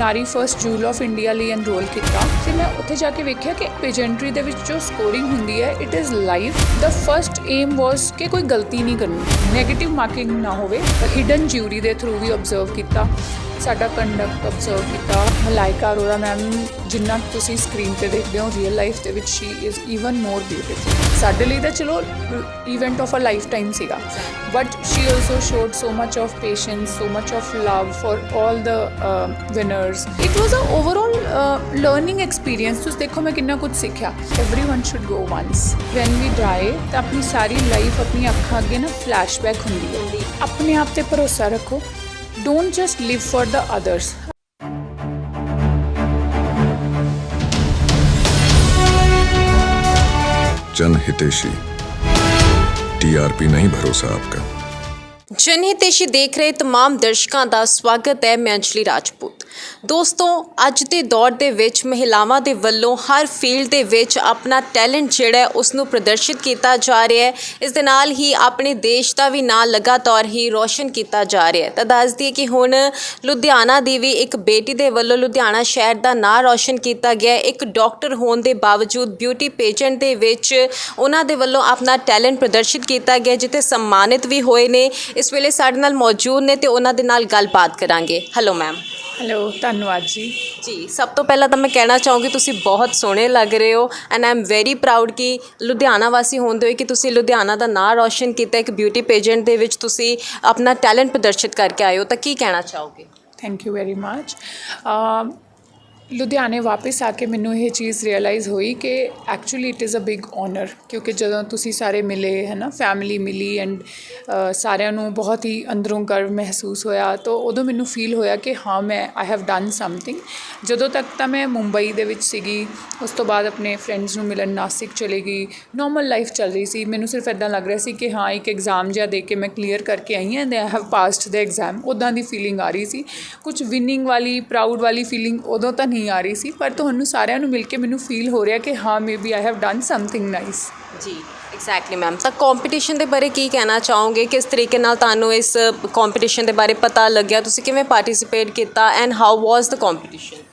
Nari first jewel of India ਲਈ enrol ਕੀਤਾ। ਤੇ ਮੈਂ ਉੱਥੇ ਜਾ ਕੇ ਵੇਖਿਆ ਕਿ ਪੇਜੈਂਟਰੀ ਦੇ ਵਿੱਚ ਜੋ ਸਕੋਰਿੰਗ ਹੁੰਦੀ ਹੈ it is live the first aim was ਕਿ ਕੋਈ ਗਲਤੀ ਨਹੀਂ ਕਰਨੀ। 네ਗੇਟਿਵ ਮਾਰਕਿੰਗ ਨਾ ਹੋਵੇ ਹਿਡਨ ਜਿਊਰੀ ਦੇ ਥਰੂ ਵੀ ਆਬਜ਼ਰਵ ਕੀਤਾ। ਸਾਡਾ ਕੰਡਕਟ ਆਬਜ਼ਰਵ ਕੀਤਾ। ਮਲਾਈਕਾ ਅਰੋੜਾ ਮੈਮ ਜਿੰਨਾ ਤੁਸੀਂ ਸਕਰੀਨ ਤੇ ਦੇਖਦੇ ਹੋ ਰੀਅਲ ਲਾਈਫ ਦੇ ਵਿੱਚ she is even more beautiful ਸਾਡੇ ਲਈ ਤਾਂ ਚਲੋ event of a lifetime ਸੀਗਾ। But she also showed so much of patience so much of love for all the uh, winners it it a overall learning experience ਤੁਸੀਂ ਦੇਖੋ ਮੈਂ ਕਿੰਨਾ ਕੁਝ ਸਿੱਖਿਆ। Everyone should go once when we die, ਤਾਂ ਆਪਣੀ ਸਾਰੀ life ਆਪਣੀ ਅੱਖਾਂ ਅੱਗੇ ਨਾ ਫਲੈਸ਼ਬੈਕ ਹੁੰਦੀ ਹੈ। ਆਪਣੇ ਆਪ ਤੇ ਭਰੋਸਾ ਰੱਖੋ। don't just live for the others. जन हितेशी टीआरपी नहीं भरोसा आपका जनहितेशी देख रहे तमाम दर्शकों का स्वागत है मैं अंजलि राजपूत ਦੋਸਤੋ, ਅੱਜ ਦੇ ਦੌਰ ਦੇ ਵਿੱਚ ਮਹਿਲਾਵਾਂ ਦੇ ਵੱਲੋਂ ਹਰ ਫੀਲਡ ਦੇ ਵਿੱਚ ਆਪਣਾ ਟੈਲੈਂਟ ਜਿਹੜਾ ਹੈ ਉਸ ਨੂੰ ਪ੍ਰਦਰਸ਼ਿਤ ਕੀਤਾ ਜਾ ਰਿਹਾ ਹੈ। ਇਸ ਦੇ ਨਾਲ ਹੀ ਆਪਣੇ ਦੇਸ਼ ਦਾ ਵੀ ਨਾਂ ਲਗਾਤਾਰ ਹੀ ਰੋਸ਼ਨ ਕੀਤਾ ਜਾ ਰਿਹਾ ਹੈ। ਤਾਂ ਦੱਸਦੀ ਦਈਏ ਕਿ ਹੁਣ ਲੁਧਿਆਣਾ ਦੀ ਵੀ ਇੱਕ ਬੇਟੀ ਦੇ ਵੱਲੋਂ ਲੁਧਿਆਣਾ ਸ਼ਹਿਰ ਦਾ ਨਾਂ ਰੋਸ਼ਨ ਕੀਤਾ ਗਿਆ ਇੱਕ ਡਾਕਟਰ ਹੋਣ ਦੇ ਬਾਵਜੂਦ ਬਿਊਟੀ ਪੇਜੈਂਟ ਦੇ ਵਿੱਚ ਉਹਨਾਂ ਦੇ ਵੱਲੋਂ ਆਪਣਾ ਟੈਲੈਂਟ ਪ੍ਰਦਰਸ਼ਿਤ ਕੀਤਾ ਗਿਆ ਜਿੱਥੇ ਸਨਮਾਨਿਤ ਵੀ ਹੋਏ ਨੇ। ਇਸ ਵੇਲੇ ਸਾਡੇ ਨਾਲ ਮੌਜੂਦ ਨੇ ਤੇ ਉਹਨਾਂ ਦੇ ਨਾਲ ਗੱਲਬਾਤ ਕਰਾਂਗੇ। ਹੈਲੋ ਮੈਮ ਹੈਲੋ ਧੰਨਵਾਦ ਜੀ। ਜੀ ਸਭ ਤੋਂ ਪਹਿਲਾਂ ਤਾਂ ਮੈਂ ਕਹਿਣਾ ਚਾਹੂੰਗੀ ਤੁਸੀਂ ਬਹੁਤ ਸੋਹਣੇ ਲੱਗ ਰਹੇ ਹੋ and I am very proud ਕਿ ਲੁਧਿਆਣਾ ਵਾਸੀ ਹੁੰਦੇ ਹੋਏ ਕਿ ਤੁਸੀਂ ਲੁਧਿਆਣਾ ਦਾ ਨਾਂ ਰੌਸ਼ਨ ਕੀਤਾ ਇੱਕ ਬਿਊਟੀ ਪੇਜੈਂਟ ਦੇ ਵਿੱਚ ਤੁਸੀਂ ਆਪਣਾ ਟੈਲੈਂਟ ਪ੍ਰਦਰਸ਼ਿਤ ਕਰਕੇ ਆਏ ਹੋ ਤਾਂ ਕੀ ਕਹਿਣਾ ਚਾਹੋਗੇ? ਥੈਂਕ ਯੂ ਵੈਰੀ ਮੱਚ ਲੁਧਿਆਣੇ ਵਾਪਸ ਆ ਕੇ ਮੈਨੂੰ ਇਹ ਚੀਜ਼ ਰਿਅਲਾਈਜ਼ ਹੋਈ ਕਿ actually it is a big honour ਕਿਉਂਕਿ ਜਦੋਂ ਤੁਸੀਂ ਸਾਰੇ ਮਿਲੇ ਹੈ ਨਾ ਫੈਮਿਲੀ ਮਿਲੀ ਐਂਡ ਸਾਰਿਆਂ ਨੂੰ ਬਹੁਤ ਹੀ ਅੰਦਰੋਂ ਗਰਵ ਮਹਿਸੂਸ ਹੋਇਆ ਤਾਂ ਉਦੋਂ ਮੈਨੂੰ ਫੀਲ ਹੋਇਆ ਕਿ ਹਾਂ, ਮੈਂ ਆਈ ਹੈਵ ਡਨ ਸਮਥਿੰਗ ਜਦੋਂ ਤੱਕ ਤਾਂ ਮੈਂ ਮੁੰਬਈ ਦੇ ਵਿੱਚ ਸੀਗੀ, ਉਸ ਤੋਂ ਬਾਅਦ ਆਪਣੇ ਫਰੈਂਡਸ ਨੂੰ ਮਿਲਣ ਨਾਸਿਕ ਚਲੇ ਗਈ ਨਾਰਮਲ ਲਾਈਫ ਚੱਲ ਰਹੀ ਸੀ। ਮੈਨੂੰ ਸਿਰਫ ਇਦਾਂ ਲੱਗ ਰਿਹਾ ਸੀ ਕਿ ਹਾਂ, ਇੱਕ ਐਗਜ਼ਾਮ ਜਿਹਾ ਦੇ ਕੇ ਮੈਂ ਕਲੀਅਰ ਕਰਕੇ ਆਈ ਹਾਂ and I have passed the exam ਉਦਾਂ ਦੀ ਫੀਲਿੰਗ ਆ ਰਹੀ ਸੀ। ਕੁਝ ਵਿਨਿੰਗ ਵਾਲੀ ਪ੍ਰਾਊਡ ਵਾਲੀ ਫੀਲਿੰਗ ਉਦੋਂ ਤਾਂ ਨਹੀਂ ਆ ਰਹੀ ਸੀ ਪਰ ਤੁਹਾਨੂੰ ਸਾਰਿਆਂ ਨੂੰ ਮਿਲ ਕੇ ਮੈਨੂੰ ਫੀਲ ਹੋ ਰਿਹਾ ਕਿ ਹਾਂ maybe I have done something nice ਜੀ ਐਗਜ਼ੈਕਟਲੀ ਮੈਮ ਤਾਂ ਕੰਪੀਟੀਸ਼ਨ ਦੇ ਬਾਰੇ ਕੀ ਕਹਿਣਾ ਚਾਹੋਗੇ ਕਿਸ ਤਰੀਕੇ ਨਾਲ ਤੁਹਾਨੂੰ ਇਸ ਕੰਪੀਟੀਸ਼ਨ ਦੇ ਬਾਰੇ ਪਤਾ ਲੱਗਿਆ ਤੁਸੀਂ ਕਿਵੇਂ ਪਾਰਟਿਸਿਪੇਟ ਕੀਤਾ and how was the competition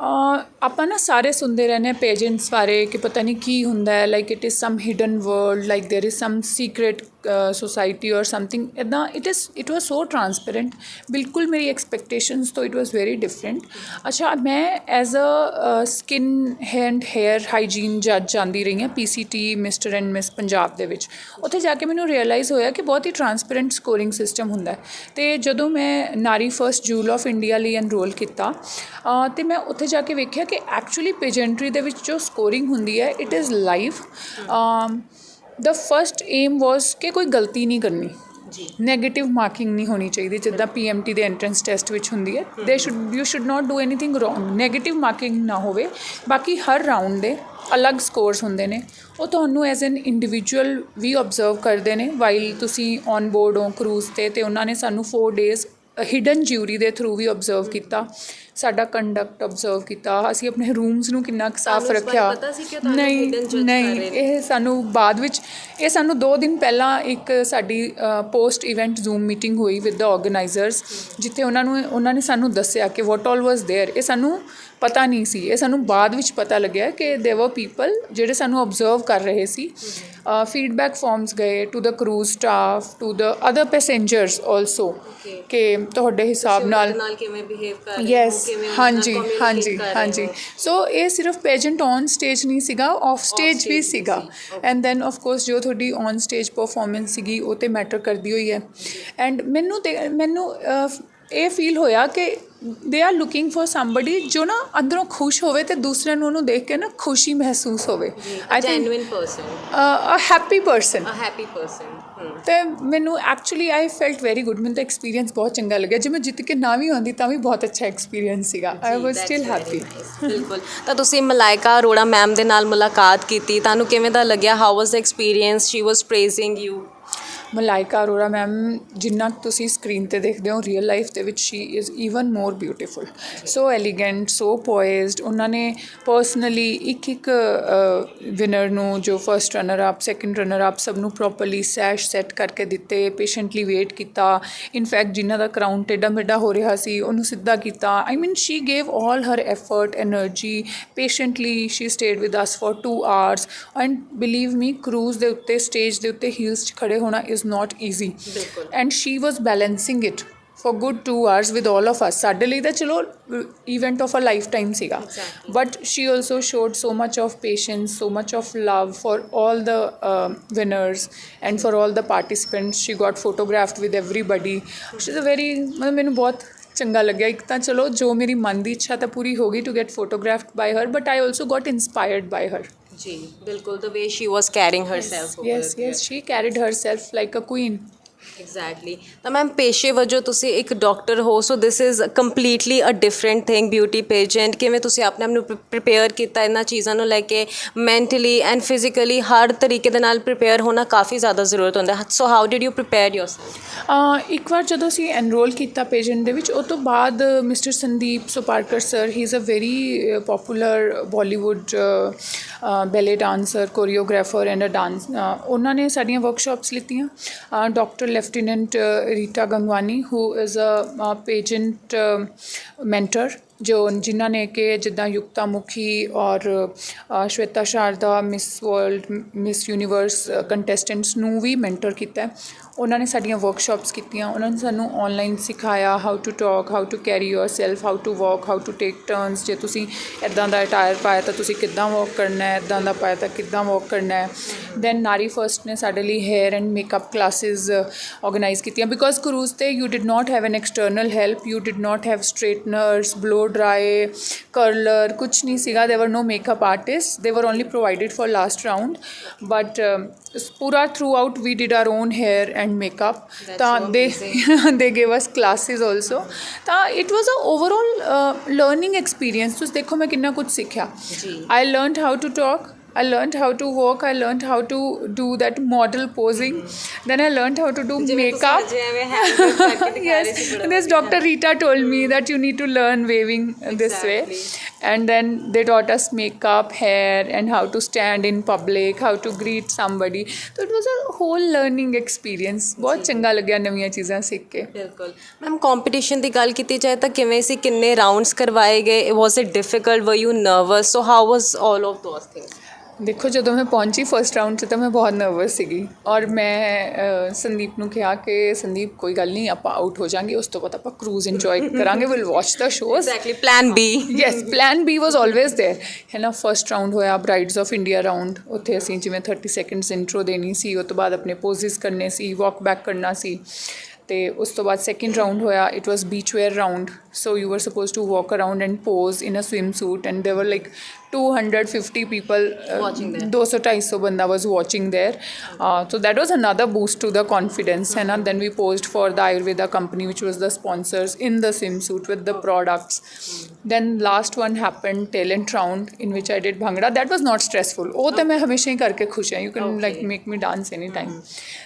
uh ਆਪਾਂ ਨਾ ਸਾਰੇ ਸੁਣਦੇ ਰਹਿੰਦੇ ਹਾਂ ਪੇਜੈਂਟਸ ਬਾਰੇ ਕਿ ਪਤਾ ਨਹੀਂ ਕੀ ਹੁੰਦਾ ਹੈ like it is some hidden world like there is some secret society or something ਇਦਾਂ it is it was so transparent ਬਿਲਕੁਲ ਮੇਰੀ ਐਕਸਪੈਕਟੇਸ਼ਨਸ ਤੋਂ ਇਟ ਵਾਸ ਵੈਰੀ ਡਿਫਰੈਂਟ ਅੱਛਾ ਮੈਂ as a skin hand hair hygiene ਜੱਜ ਜਾਂਦੀ ਰਹੀ ਹਾਂ PCT mister and miss Punjab ਦੇ ਵਿੱਚ। ਉੱਥੇ ਜਾ ਕੇ ਮੈਨੂੰ ਰਿਅਲਾਈਜ਼ ਹੋਇਆ ਕਿ ਬਹੁਤ ਹੀ ਟਰਾਂਸਪੇਰੈਂਟ ਸਕੋਰਿੰਗ ਸਿਸਟਮ ਹੁੰਦਾ ਹੈ। ਤੇ ਜਦੋਂ ਮੈਂ Nari first jewel of India ਲਈ ਐਨਰੋਲ ਕੀਤਾ ਅ, ਤੇ ਮੈਂ ਉੱਥੇ ਜਾ ਕੇ ਵੇਖਿਆ ਕਿ ਐਕਚੁਅਲੀ ਪੇਜੈਂਟਰੀ ਦੇ ਵਿੱਚ ਜੋ ਸਕੋਰਿੰਗ ਹੁੰਦੀ ਹੈ it is live the first aim was ਕਿ ਕੋਈ ਗਲਤੀ ਨਹੀਂ ਕਰਨੀ। ਜੀ। 네ਗੇਟਿਵ ਮਾਰਕਿੰਗ ਨਹੀਂ ਹੋਣੀ ਚਾਹੀਦੀ ਜਿੱਦਾਂ ਪੀਐਮਟੀ ਦੇ ਐਂਟਰੈਂਸ ਟੈਸਟ ਵਿੱਚ ਹੁੰਦੀ ਹੈ। They should you should not do anything wrong negative marking ਨਾ ਹੋਵੇ। ਬਾਕੀ ਹਰ ਰਾਊਂਡ ਦੇ ਅਲੱਗ ਸਕੋਰਸ ਹੁੰਦੇ ਨੇ। ਉਹ ਤੁਹਾਨੂੰ ਐਜ਼ ਐਨ ਇੰਡੀਵਿਜੂਅਲ ਵੀ ਆਬਜ਼ਰਵ ਕਰਦੇ ਨੇ। ਵਾਈਲ ਤੁਸੀਂ ਔਨ ਬੋਰਡ ਹੋ ਕਰੂਜ਼ ਤੇ ਤੇ ਉਹਨਾਂ ਨੇ ਸਾਨੂੰ 4 ਡੇਜ਼ ਹਿਡਨ ਜਿਊਰੀ ਦੇ ਥਰੂ ਵੀ ਆਬਜ਼ਰਵ ਕੀਤਾ ਸਾਡਾ ਕੰਡਕਟ ਆਬਜ਼ਰਵ ਕੀਤਾ ਅਸੀਂ ਆਪਣੇ ਰੂਮਸ ਨੂੰ ਕਿੰਨਾ ਕੁ ਸਾਫ਼ ਤੁਹਾਨੂੰ ਇਸ ਬਾਰੇ ਰੱਖਿਆ ਪਤਾ ਸੀ ਕਿ ਤੁਹਾਨੂੰ ਨਹੀਂ hidden judge ਕਰ ਨਹੀਂ ਰਹੇ ਨੇ? ਇਹ ਸਾਨੂੰ ਬਾਅਦ ਵਿੱਚ ਇਹ ਸਾਨੂੰ 2 ਦਿਨ ਪਹਿਲਾਂ ਇੱਕ ਸਾਡੀ ਪੋਸਟ ਇਵੈਂਟ ਜ਼ੂਮ ਮੀਟਿੰਗ ਹੋਈ ਵਿਦ ਦ ਆਰਗੇਨਾਈਜ਼ਰਸ ਜਿੱਥੇ ਉਹਨਾਂ ਨੂੰ ਉਹਨਾਂ ਨੇ ਸਾਨੂੰ ਦੱਸਿਆ ਕਿ ਵਾਟ ਆਲ ਵਾਸ देयर ਇਹ ਸਾਨੂੰ ਪਤਾ ਨਹੀਂ ਸੀ। ਇਹ ਸਾਨੂੰ ਬਾਅਦ ਵਿੱਚ ਪਤਾ ਲੱਗਿਆ ਕਿ ਦੇ ਵਰ ਪੀਪਲ ਜਿਹੜੇ ਸਾਨੂੰ ਆਬਜ਼ਰਵ ਕਰ ਰਹੇ ਸੀ। ਫੀਡਬੈਕ ਫਾਰਮਸ ਗਏ to the cruise staff to the other passengers also ਕਿ ਤੁਹਾਡੇ ਹਿਸਾਬ ਨਾਲ ਨਾਲ ਕਿਵੇਂ ਬਿਹੇਵ ਕਰ ਰਹੇ ਹੋ ਕਿਵੇਂ ਹਾਂਜੀ ਹਾਂਜੀ ਹਾਂਜੀ। ਸੋ ਇਹ ਸਿਰਫ ਪੇਜੈਂਟ ਔਨ ਸਟੇਜ ਨਹੀਂ ਸੀਗਾ ਆਫ ਸਟੇਜ ਵੀ ਸੀਗਾ। ਐਂਡ ਦੈਨ ਆਫ ਕੋਰਸ ਜੋ ਤੁਹਾਡੀ ਔਨ ਸਟੇਜ ਪਰਫਾਰਮੈਂਸ ਸੀਗੀ ਉਹ ਤੇ ਮੈਟਰ ਕਰਦੀ ਹੋਈ ਹੈ। ਐਂਡ ਮੈਨੂੰ ਤੇ ਮੈਨੂੰ ਇਹ ਫੀਲ ਹੋਇਆ ਕਿ they are looking for somebody ਜੋ ਨਾ ਅੰਦਰੋਂ ਖੁਸ਼ ਹੋਵੇ ਤੇ ਦੂਸਰਿਆਂ ਨੂੰ ਉਹਨੂੰ ਦੇਖ ਕੇ ਨਾ ਖੁਸ਼ੀ ਮਹਿਸੂਸ ਹੋਵੇ। I think genuine person a happy person a happy person ਤੇ ਮੈਨੂੰ actually I felt very good ਮੈਨੂੰ ਤਾਂ ਐਕਸਪੀਰੀਅੰਸ ਬਹੁਤ ਚੰਗਾ ਲੱਗਿਆ। ਜੇ ਮੈਂ ਜਿੱਤ ਕੇ ਨਾ ਵੀ ਆਉਂਦੀ ਤਾਂ ਵੀ ਬਹੁਤ ਅੱਛਾ ਐਕਸਪੀਰੀਅੰਸ ਸੀਗਾ। ਆਈ ਵਾਸ ਸਟਿਲ ਹੈਪੀ ਬਿਲਕੁਲ। ਤਾਂ ਤੁਸੀਂ ਮਲਾਇਕਾ ਅਰੋੜਾ ਮੈਮ ਦੇ ਨਾਲ ਮੁਲਾਕਾਤ ਕੀਤੀ। ਤੁਹਾਨੂੰ ਕਿਵੇਂ ਦਾ ਲੱਗਿਆ? How was the experience she was praising you Malaika Arora ma'am, ਜਿੰਨਾ ਕੁ ਤੁਸੀਂ ਸਕਰੀਨ ਤੇ ਦੇਖਦੇ ਹੋ ਰੀਅਲ ਲਾਈਫ ਦੇ ਵਿੱਚ she is even more beautiful so elegant so poised ਉਹਨਾਂ ਨੇ ਪਰਸਨਲੀ ਇੱਕ ਇੱਕ ਵਿਨਰ ਨੂੰ ਜੋ first runner up second runner up ਸਭ ਨੂੰ ਪ੍ਰੋਪਰਲੀ ਸੈਸ਼ ਸੈੱਟ ਕਰਕੇ ਦਿੱਤੇ ਪੇਸ਼ੈਂਟਲੀ ਵੇਟ ਕੀਤਾ। ਇਨਫੈਕਟ ਜਿਨ੍ਹਾਂ ਦਾ ਕਰਾਊਨ ਟੇਡਾ ਮੇਡਾ ਹੋ ਰਿਹਾ ਸੀ, ਉਹਨੂੰ ਸਿੱਧਾ ਕੀਤਾ। I mean she gave all her effort energy patiently she stayed with us for 2 hours and believe me cruise ਦੇ ਉੱਤੇ ਸਟੇਜ ਦੇ ਉੱਤੇ ਹੀਲਸ 'ਚ ਖੜੇ ਹੋਣਾ is not easy ਬਿਲਕੁਲ। and she was balancing it for good 2 hours with all of us ਸਾਡੇ ਲਈ ਤਾਂ ਚਲੋ event of a lifetime ਸੀਗਾ Exactly. but she also showed so much of patience so much of love for all the uh, winners and for all the participants she got photographed with everybody she's a very ਮਤਲਬ ਮੈਨੂੰ ਬਹੁਤ ਚੰਗਾ ਲੱਗਿਆ ਇੱਕ ਤਾਂ ਚਲੋ ਜੋ ਮੇਰੀ ਮਨ ਦੀ ਇੱਛਾ ਤਾਂ ਪੂਰੀ ਹੋ ਗਈ to get photographed by her but I also got inspired by her ਜੀ ਬਿਲਕੁਲ the way she was carrying herself yes yes she carried herself like a queen exactly ਤਾਂ ਮੈਮ ਪੇਸ਼ੇ ਵਜੋਂ ਤੁਸੀਂ ਇੱਕ ਡਾਕਟਰ ਹੋ so this is completely a different thing beauty pageant ਕਿਵੇਂ ਤੁਸੀਂ ਆਪਣੇ ਆਪ ਨੂੰ ਪ੍ਰਿਪੇਅਰ ਕੀਤਾ ਇਹਨਾਂ ਚੀਜ਼ਾਂ ਨੂੰ ਲੈ ਕੇ ਮੈਂਟਲੀ ਐਂਡ ਫਿਜ਼ੀਕਲੀ ਹਰ ਤਰੀਕੇ ਦੇ ਨਾਲ ਪ੍ਰਿਪੇਅਰ ਹੋਣਾ ਕਾਫੀ ਜ਼ਿਆਦਾ ਜ਼ਰੂਰਤ ਹੁੰਦਾ ਹੈ so how did you prepare yourself ਇੱਕ ਵਾਰ ਜਦੋਂ ਅਸੀਂ ਐਨਰੋਲ ਕੀਤਾ ਪੇਜੈਂਟ ਦੇ ਵਿੱਚ ਉਹ ਤੋਂ ਬਾਅਦ mister Sandeep Suparkar sir he is a very popular Bollywood ballet dancer choreographer and a dance ਉਹਨਾਂ ਨੇ ਸਾਡੀਆਂ workshops ਲਿੱਤੀਆਂ। Doctor lieutenant Rita Gangwani who is a pageant mentor ਜੋ ਜਿਨ੍ਹਾਂ ਨੇ ਕਿ ਜਿੱਦਾਂ ਯੁਕਤਾ ਮੁਖੀ ਔਰ Shweta Sharda, miss world, miss universe contestants ਨੂੰ ਵੀ ਮੈਂਟਰ ਕੀਤਾ ਉਹਨਾਂ ਨੇ ਸਾਡੀਆਂ ਵਰਕਸ਼ਾਪਸ ਕੀਤੀਆਂ, ਉਹਨਾਂ ਨੇ ਸਾਨੂੰ ਆਨਲਾਈਨ ਸਿਖਾਇਆ how to talk how to carry yourself how to walk how to take turns ਜੇ ਤੁਸੀਂ ਇਦਾਂ ਦਾ ਅਟਾਇਰ ਪਾਇਆ ਤਾਂ ਤੁਸੀਂ ਕਿੱਦਾਂ ਵਾਕ ਕਰਨਾ ਹੈ ਇਦਾਂ ਦਾ ਪਾਇਆ ਤਾਂ ਕਿੱਦਾਂ ਵਾਕ ਕਰਨਾ ਹੈ। ਦੈਨ ਨਾਰੀ ਫਰਸਟ ਨੇ ਸਾਡੇ ਲਈ hair and makeup classes organize ਕੀਤੀਆਂ। ਬਿਕੋਜ਼ ਕਰੂਜ਼ ਤੇ you did not have an external help you did not have straighteners blow dry curler ਕੁਝ ਨਹੀਂ ਸੀਗਾ there were no makeup artist they were only provided for last round but ਪੂਰਾ throughout we did our own hair and makeup That's ਤਾਂ so ਦੇ they gave us classes also ਤਾਂ it was a overall uh, learning experience ਤੁਸੀਂ ਦੇਖੋ ਮੈਂ ਕਿੰਨਾ ਕੁਝ ਸਿੱਖਿਆ। I learned how to talk I learned how to walk I learned how to do that model posing then I learned how to do ਜਿਵੇਂ ਤੁਸੀਂ makeup ਅੱਜ ਐਵੇਂ ਹੈਂਡ ਕਰਕੇ ਦਿਖਾ ਰਹੇ ਸੀ yes ਬੜਾ this Dr. Rita told me that you need to learn waving this way Exactly. and then they taught us makeup hair and how to stand in public how to greet somebody so it was a whole learning experience ਬਹੁਤ ਚੰਗਾ ਲੱਗਿਆ ਨਵੀਆਂ ਚੀਜ਼ਾਂ ਸਿੱਖ ਕੇ ਬਿਲਕੁਲ ma'am competition ਦੀ ਗੱਲ ਕੀਤੀ ਜਾਏ ਤਾਂ ਕਿਵੇਂ ਸੀ ਕਿੰਨੇ ਰਾਉਂਡਸ ਕਰਵਾਏ ਗਏ was it difficult were you nervous so how was all of those things ਦੇਖੋ ਜਦੋਂ ਮੈਂ ਪਹੁੰਚੀ ਫਰਸਟ ਰਾਊਂਡ 'ਚ ਤਾਂ ਮੈਂ ਬਹੁਤ ਨਰਵਸ ਸੀਗੀ ਔਰ ਮੈਂ ਅ, ਸੰਦੀਪ ਨੂੰ ਕਿਹਾ ਕਿ ਸੰਦੀਪ ਕੋਈ ਗੱਲ ਨਹੀਂ ਆਪਾਂ ਆਊਟ ਹੋ ਜਾਾਂਗੇ ਉਸ ਤੋਂ ਬਾਅਦ ਆਪਾਂ ਕਰੂਜ਼ ਇੰਜੋਏ ਕਰਾਂਗੇ will watch the shows exactly plan B yes plan B was always there ਹੈ ਨਾ ਫਰਸਟ ਰਾਊਂਡ ਹੋਇਆ ਬ੍ਰਾਈਡਸ ਆਫ ਇੰਡੀਆ ਰਾਊਂਡ ਉੱਥੇ ਅਸੀਂ ਜਿਵੇਂ 30 ਸੈਕਿੰਡਸ ਇੰਟਰੋ ਦੇਣੀ ਸੀ ਉਸ ਤੋਂ ਬਾਅਦ ਆਪਣੇ ਪੋਜ਼ਿਸ ਕਰਨੇ ਸੀ ਵਾਕ ਬੈਕ ਕਰਨਾ ਸੀ ਤੇ ਉਸ ਤੋਂ ਬਾਅਦ ਸੈਕਿੰਡ ਰਾਊਂਡ ਹੋਇਆ it was beachwear round so you were supposed to walk around and pose in a swimsuit and there were like 250 people uh, Watching there. 200 250 banda was watching there uh, so that was another boost to the confidence and uh, then we posed for the ayurveda company which was the sponsors in the swimsuit with the products then last one happened talent round in which i did bhangra that was not stressful ਉਹ ਤਾਂ ਮੈਂ ਹਮੇਸ਼ਾ ਹੀ ਕਰਕੇ ਖੁਸ਼ ਹਾਂ you can like make me dance any time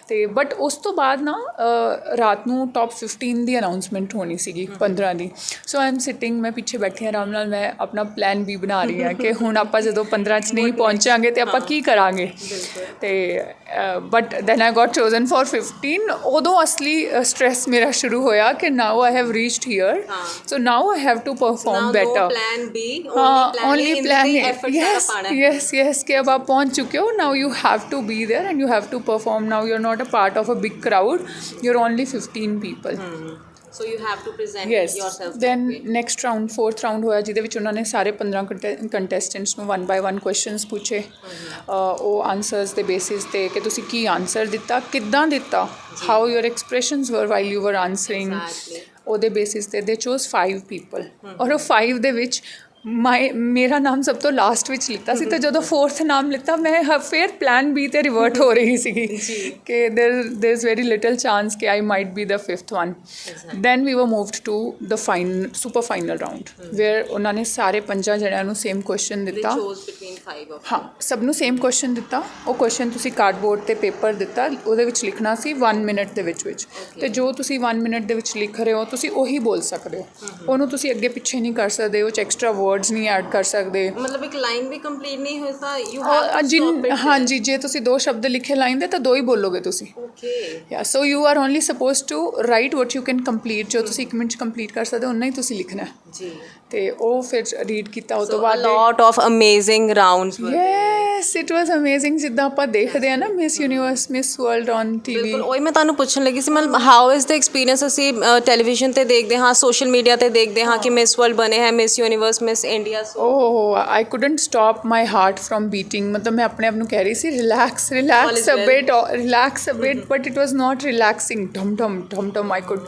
ਤੇ but ਉਸ ਤੋਂ ਬਾਅਦ ਨਾ ਅ, ਰਾਤ ਨੂੰ ਟੌਪ 15 ਦੀ ਅਨਾਉਂਸਮੈਂਟ ਹੋਣੀ ਸੀਗੀ 15 ਦੀ ਸੋ ਆਈ ਐਮ ਸਿਟਿੰਗ ਮੈਂ ਪਿੱਛੇ ਬੈਠੀ ਹਾਂ ਆਰਾਮ ਨਾਲ ਮੈਂ ਆਪਣਾ ਪਲਾਨ ਵੀ ਬਣਾ ਰਹੀ ਹਾਂ ਕਿ ਹੁਣ ਆਪਾਂ ਜਦੋਂ 15 ਚ ਨਹੀਂ ਪਹੁੰਚਾਂਗੇ ਤੇ ਆਪਾਂ ਕੀ ਕਰਾਂਗੇ ਤੇ but then I got chosen for 15 ਉਦੋਂ ਅਸਲੀ ਸਟ्रेस ਮੇਰਾ ਸ਼ੁਰੂ ਹੋਇਆ ਕਿ now I have reached here so now I have to perform better plan B only plan yes yes yes ਕਿ अब आप पहुँच चुके हो now you have to be there and you have to perform now you are not a part of a big crowd you are only fifteen people to present yes yourself then that way. next round fourth round ਹੋਇਆ ਜਿਹਦੇ ਵਿੱਚ ਉਹਨਾਂ ਨੇ ਸਾਰੇ 15 contestants ਨੂੰ one by one questions ਪੁੱਛੇ ਉਹ answers ਦੇ ਬੇਸਿਸ ਤੇ ਕਿ ਤੁਸੀਂ ਕੀ ਆਨਸਰ ਦਿੱਤਾ ਕਿੱਦਾਂ ਦਿੱਤਾ your expressions were while you were answering Exactly. ਉਹਦੇ ਬੇਸਿਸ ਤੇ ਦੇ ਚੋਜ਼ 5 ਪੀਪਲ ਔਰ ਉਹ 5 ਦੇ ਵਿੱਚ ਮਾਈ ਮੇਰਾ ਨਾਮ ਸਭ ਤੋਂ ਲਾਸਟ ਵਿੱਚ ਲਿੱਤਾ ਸੀ ਤੇ ਜਦੋਂ ਫੋਰਥ ਨਾਮ ਲਿੱਤਾ ਮੈਂ ਹ- ਫਿਰ ਪਲਾਨ ਬੀ ਤੇ ਰਿਵਰਟ ਹੋ ਰਹੀ ਸੀਗੀ ਕਿ there there is very little chance कि I might be the fifth one then we were moved to the final super final round where ਉਹਨਾਂ ਨੇ ਸਾਰੇ ਪੰਜਾਂ ਜਣਿਆਂ ਨੂੰ ਸੇਮ ਕੁਐਸਚਨ ਦਿੱਤਾ between 5 of ਹਾਂ ਸਭ ਨੂੰ ਸੇਮ ਕੁਐਸਚਨ ਦਿੱਤਾ ਉਹ ਕੁਐਸਚਨ ਤੁਸੀਂ ਕਾਰਡਬੋਰਡ ਤੇ ਪੇਪਰ ਦਿੱਤਾ ਉਹਦੇ ਵਿੱਚ ਲਿਖਣਾ ਸੀ 1 ਮਿੰਟ ਦੇ ਵਿੱਚ ਵਿੱਚ ਤੇ ਜੋ ਤੁਸੀਂ 1 ਮਿੰਟ ਦੇ ਵਿੱਚ ਲਿਖ ਰਹੇ ਹੋ ਤੁਸੀਂ ਉਹੀ ਬੋਲ ਸਕਦੇ ਹੋ ਉਹਨੂੰ ਤੁਸੀਂ ਅੱਗੇ ਪਿੱਛੇ ਨਹੀਂ ਕਰ ਸਕਦੇ ਉਹ ਚ ਐਕਸਟਰਾ ਵਰਡਸ ਨਹੀਂ ਐਡ ਕਰ ਸਕਦੇ। ਮਤਲਬ ਇੱਕ ਲਾਈਨ ਵੀ ਕੰਪਲੀਟ ਨਹੀਂ ਹੋਈ ਤਾਂ ਯੂ ਹੈਵ ਜਿਨ ਹਾਂਜੀ ਜੇ ਤੁਸੀਂ ਦੋ ਸ਼ਬਦ ਲਿਖੇ ਲਾਈਨ ਦੇ ਤਾਂ ਦੋ ਹੀ ਬੋਲੋਗੇ ਤੁਸੀਂ। Okay yeah so you are only supposed to write what you can complete ਜੋ ਤੁਸੀਂ 1 ਮਿੰਟ ਚ ਕੰਪਲੀਟ ਕਰ ਸਕਦੇ ਹੋ ਉਨਾ ਹੀ ਤੁਸੀਂ ਲਿਖਣਾ। ਜੀ। ਤੇ ਉਹ ਫਿਰ ਰੀਡ ਕੀਤਾ ਉਹ ਤੋਂ ਬਾਅਦ lot of amazing rounds yes it was amazing ਜਿੱਦਾਂ ਆਪਾਂ ਦੇਖਦੇ ਆ ਨਾ miss universe miss world on TV ਬਿਲਕੁਲ ਉਹੀ ਮੈਂ ਤੁਹਾਨੂੰ ਪੁੱਛਣ ਲੱਗੀ ਸੀ ਮਤਲਬ ਹਾਊ ਇਜ਼ ਦ ਐਕਸਪੀਰੀਅੰਸ ਅਸੀਂ ਟੈਲੀਵਿਜ਼ਨ ਤੇ ਦੇਖਦੇ ਹਾਂ ਸੋਸ਼ਲ ਮੀਡੀਆ ਤੇ ਦੇਖਦੇ ਹਾਂ ਕਿ ਮਿਸ ਵਰਲਡ ਬਣੇ ਹੈ miss universe miss India so oh I couldn't stop my heart from beating ਮਤਲਬ ਮੈਂ ਆਪਣੇ ਆਪ ਨੂੰ ਕਹਿ ਰਹੀ ਸੀ relax relax is a well. Bit relax a bit but it was not relaxing ਢਮ ਢਮ ਢਮ ਢਮ I could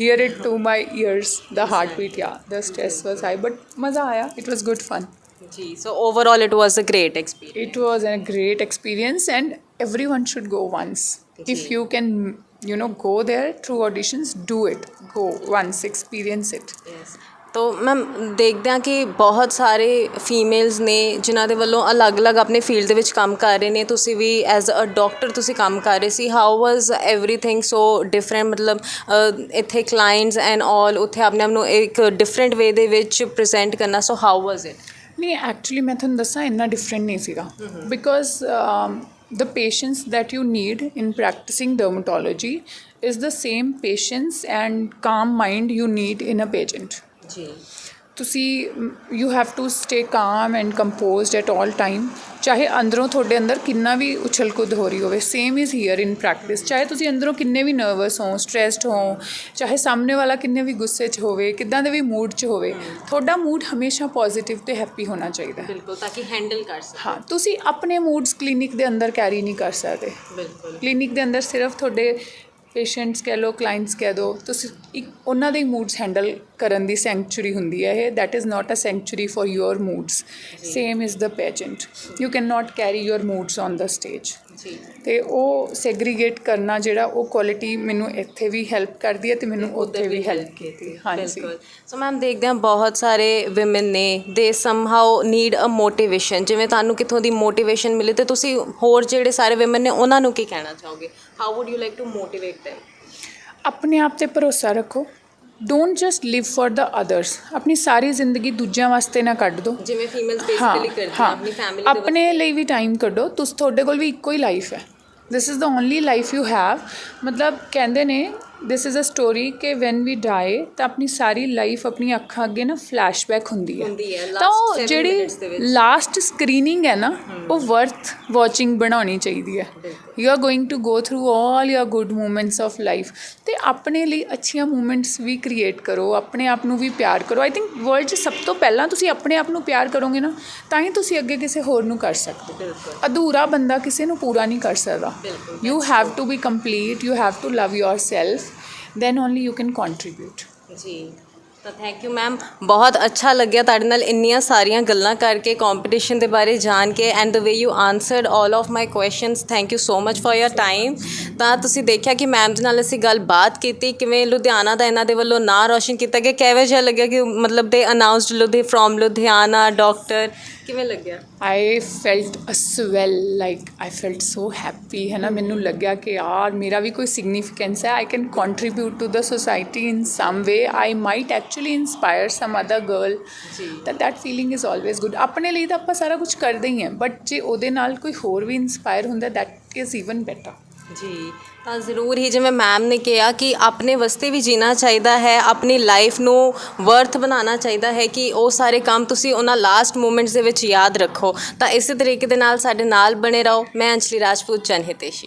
hear it to my ears the heartbeat yeah the stress was high but ਮਜ਼ਾ ਆਇਆ it was good fun ਜੀ so overall it was a great experience it was a great experience and everyone should go once if you can you know go there through auditions do it go once experience it ਤੋ ma'am ਦੇਖਦੇ ਹਾਂ ਕਿ ਬਹੁਤ ਸਾਰੇ females ਨੇ ਜਿਨ੍ਹਾਂ ਦੇ ਵੱਲੋਂ ਅਲੱਗ-ਅਲੱਗ ਆਪਣੇ ਫੀਲਡ ਦੇ ਵਿੱਚ ਕੰਮ ਕਰ ਰਹੇ ਨੇ। ਤੁਸੀਂ ਵੀ ਐਜ਼ ਅ ਡਾਕਟਰ ਤੁਸੀਂ ਕੰਮ ਕਰ ਰਹੇ ਸੀ। How was everything so different ਮਤਲਬ ਇੱਥੇ ਕਲਾਇੰਟਸ ਐਂਡ ਆਲ ਉੱਥੇ ਆਪਣੇ ਆਪ ਨੂੰ ਇੱਕ ਡਿਫਰੈਂਟ ਵੇ ਦੇ ਵਿੱਚ ਪ੍ਰੈਜ਼ੈਂਟ ਕਰਨਾ। ਸੋ ਹਾਊ ਵਾਸ ਇਟ ਨਹੀਂ ਐਕਚੁਅਲੀ ਮੈਂ ਤੁਹਾਨੂੰ ਦੱਸਾਂ, ਇੰਨਾ ਡਿਫਰੈਂਟ ਨਹੀਂ ਸੀਗਾ। Because the patients that you need in practising dermatology is the same patients and calm mind you need in a patient. ਜੀ। ਤੁਸੀਂ you have to stay calm and composed at all time ਚਾਹੇ ਅੰਦਰੋਂ ਤੁਹਾਡੇ ਅੰਦਰ ਕਿੰਨਾ ਵੀ ਉਛਲ ਕੁਦ ਹੋ ਰਹੀ ਹੋਵੇ same is here in practice ਚਾਹੇ ਤੁਸੀਂ ਅੰਦਰੋਂ ਕਿੰਨੇ ਵੀ ਨਰਵਸ ਹੋ ਸਟ੍ਰੈਸਡ ਹੋ ਚਾਹੇ ਸਾਹਮਣੇ ਵਾਲਾ ਕਿੰਨੇ ਵੀ ਗੁੱਸੇ 'ਚ ਹੋਵੇ ਕਿੱਦਾਂ ਦੇ ਵੀ ਮੂਡ 'ਚ ਹੋਵੇ ਤੁਹਾਡਾ ਮੂਡ ਹਮੇਸ਼ਾ ਪੋਜ਼ਿਟਿਵ ਤੇ ਹੈਪੀ ਹੋਣਾ ਚਾਹੀਦਾ ਹੈ। ਬਿਲਕੁਲ ਤਾਂ ਕਿ ਹੈਂਡਲ ਕਰ ਸਕੋ ਹਾਂ ਤੁਸੀਂ ਆਪਣੇ ਮੂਡਸ ਕਲੀਨਿਕ ਦੇ ਅੰਦਰ ਕੈਰੀ ਨਹੀਂ ਕਰ ਸਕਦੇ। ਬਿਲਕੁਲ। ਕਲੀਨਿਕ ਦੇ ਅੰਦਰ ਸਿਰਫ ਤੁਹਾਡੇ ਪੇਸ਼ੈਂਟਸ ਕਹਿ ਲਓ ਕਲਾਇੰਟਸ ਕਹਿ ਦਿਓ ਤੁਸੀਂ ਇੱਕ ਉਹਨਾਂ ਦੇ ਮੂਡਸ ਹੈਂਡਲ ਕਰਨ ਦੀ ਸੈਂਕਚੁਰੀ ਹੁੰਦੀ ਹੈ ਇਹ that is not a sanctuary for your moods same is the patient you can not carry your moods on the stage ਜੀ। ਤੇ ਉਹ ਸੈਗਰੀਗੇਟ ਕਰਨਾ ਜਿਹੜਾ ਉਹ ਕੁਆਲਿਟੀ ਮੈਨੂੰ ਇੱਥੇ ਵੀ ਹੈਲਪ ਕਰਦੀ ਹੈ ਤੇ ਮੈਨੂੰ ਉੱਥੇ ਵੀ ਹੈਲਪ ਕੀਤੀ। ਹਾਂਜੀ। ਬਿਲਕੁਲ ਸੋ ਮੈਮ ਦੇਖਦੇ ਹਾਂ ਬਹੁਤ ਸਾਰੇ ਔਮਨ ਨੇ they somehow need a motivation ਜਿਵੇਂ ਤੁਹਾਨੂੰ ਕਿੱਥੋਂ ਦੀ ਮੋਟੀਵੇਸ਼ਨ ਮਿਲੇ ਤੇ ਤੁਸੀਂ ਹੋਰ ਜਿਹੜੇ ਸਾਰੇ ਔਮਨ ਨੇ ਉਹਨਾਂ ਨੂੰ ਕੀ ਕਹਿਣਾ ਚਾਹੋਗੇ? How would you like to motivate them? ਆਪਣੇ ਆਪ ਤੇ ਭਰੋਸਾ ਰੱਖੋ। Don't just live for the others ਆਪਣੀ ਸਾਰੀ ਜ਼ਿੰਦਗੀ ਦੂਜਿਆਂ ਵਾਸਤੇ ਨਾ ਕੱਢ ਦਿਓ ਜਿਵੇਂ ਫੀਮੇਲਸ ਬੇਸਿਕਲੀ ਕਰਦੀਆਂ ਹਾਂ। ਆਪਣੀ ਫੈਮਿਲੀ ਦੇ ਆਪਣੇ ਲਈ ਵੀ ਟਾਈਮ ਕੱਢੋ। ਤੁਸੀਂ ਤੁਹਾਡੇ ਕੋਲ ਵੀ ਇੱਕੋ ਹੀ ਲਾਈਫ ਹੈ। This is the only life you have ਮਤਲਬ ਕਹਿੰਦੇ ਨੇ ਦਿਸ ਇਜ਼ ਅ ਸਟੋਰੀ ਕਿ ਵੈਨ ਵੀ ਡਾਈ ਤਾਂ ਆਪਣੀ ਸਾਰੀ ਲਾਈਫ ਆਪਣੀ ਅੱਖਾਂ ਅੱਗੇ ਨਾ ਫਲੈਸ਼ਬੈਕ ਹੁੰਦੀ ਹੈ। ਹੁੰਦੀ ਹੈ, ਤਾਂ last ਉਹ ਜਿਹੜੀ। ਲਾਸਟ ਸਕਰੀਨਿੰਗ ਹੈ ਨਾ ਉਹ ਵਰਥ ਵਾਚਿੰਗ ਬਣਾਉਣੀ ਚਾਹੀਦੀ ਹੈ। You are going to go through all your good moments of life ਤੇ ਆਪਣੇ ਲਈ ਅੱਛੀਆਂ ਮੂਮੈਂਟਸ ਵੀ ਕ੍ਰੀਏਟ ਕਰੋ ਆਪਣੇ ਆਪ ਨੂੰ ਵੀ ਪਿਆਰ ਕਰੋ। ਆਈ ਥਿੰਕ ਵਰਲਡ 'ਚ ਸਭ ਤੋਂ ਪਹਿਲਾਂ ਤੁਸੀਂ ਆਪਣੇ ਆਪ ਨੂੰ ਪਿਆਰ ਕਰੋਗੇ ਨਾ ਤਾਂ ਹੀ ਤੁਸੀਂ ਅੱਗੇ ਕਿਸੇ ਹੋਰ ਨੂੰ ਕਰ ਸਕਦੇ ਅਧੂਰਾ ਬੰਦਾ ਕਿਸੇ ਨੂੰ ਪੂਰਾ ਨਹੀਂ ਕਰ ਸਕਦਾ। You have to be complete you have to love yourself then only you can contribute ਜੀ, ਤਾਂ ਥੈਂਕ ਯੂ ਮੈਮ ਬਹੁਤ ਅੱਛਾ ਲੱਗਿਆ ਤੁਹਾਡੇ ਨਾਲ ਇੰਨੀਆਂ ਸਾਰੀਆਂ ਗੱਲਾਂ ਕਰਕੇ ਕੰਪੀਟੀਸ਼ਨ ਦੇ ਬਾਰੇ ਜਾਣ ਕੇ and the way you answered all of my questions thank you so much for your time ਤਾਂ ਤੁਸੀਂ ਦੇਖਿਆ ਕਿ ਮੈਮ ਦੇ ਨਾਲ ਅਸੀਂ ਗੱਲ ਬਾਤ ਕੀਤੀ, ਕਿਵੇਂ ਲੁਧਿਆਣਾ ਦਾ ਇਹਨਾਂ ਦੇ ਵੱਲੋਂ ਨਾਂ ਰੋਸ਼ਨ ਕੀਤਾ ਗਿਆ ਕਿਵੇਂ ਜਿਹਾ ਲੱਗਿਆ ਕਿ ਮਤਲਬ they announced Ludhiana from Ludhiana doctor ਕਿਵੇਂ ਲੱਗਿਆ I felt a swell like I felt so happy ਹੈ ਨਾ ਮੈਨੂੰ ਲੱਗਿਆ ਕਿ ਯਾਰ ਮੇਰਾ ਵੀ ਕੋਈ significance ਹੈ I can contribute to the society in some way I might actually inspire some other girl ਜੀ। that that feeling is always good ਆਪਣੇ ਲਈ ਤਾਂ ਆਪਾਂ ਸਾਰਾ ਕੁਝ ਕਰਦੇ ਹੀ ਹਾਂ ਬਟ ਜੇ ਉਹਦੇ ਨਾਲ ਕੋਈ ਹੋਰ ਵੀ ਇਨਸਪਾਇਰ ਹੁੰਦਾ that is even better ਜੀ ਤਾਂ ਜ਼ਰੂਰ ਹੀ ਜਿਵੇਂ ਮੈਮ ਨੇ ਕਿਹਾ ਕਿ ਆਪਣੇ ਵਾਸਤੇ ਵੀ ਜੀਣਾ ਚਾਹੀਦਾ ਹੈ, ਆਪਣੀ ਲਾਈਫ ਨੂੰ ਵਰਥ ਬਣਾਉਣਾ ਚਾਹੀਦਾ ਹੈ ਕਿ ਉਹ ਸਾਰੇ ਕੰਮ ਤੁਸੀਂ ਉਹਨਾਂ ਲਾਸਟ ਮੂਮੈਂਟਸ ਦੇ ਵਿੱਚ ਯਾਦ ਰੱਖੋ। ਤਾਂ ਇਸੇ ਤਰੀਕੇ ਦੇ ਨਾਲ ਸਾਡੇ ਨਾਲ ਬਣੇ ਰਹੋ। ਮੈਂ ਅੰਜਲੀ ਰਾਜਪੂਤ ਜਨਹਿਤੇਸ਼ੀ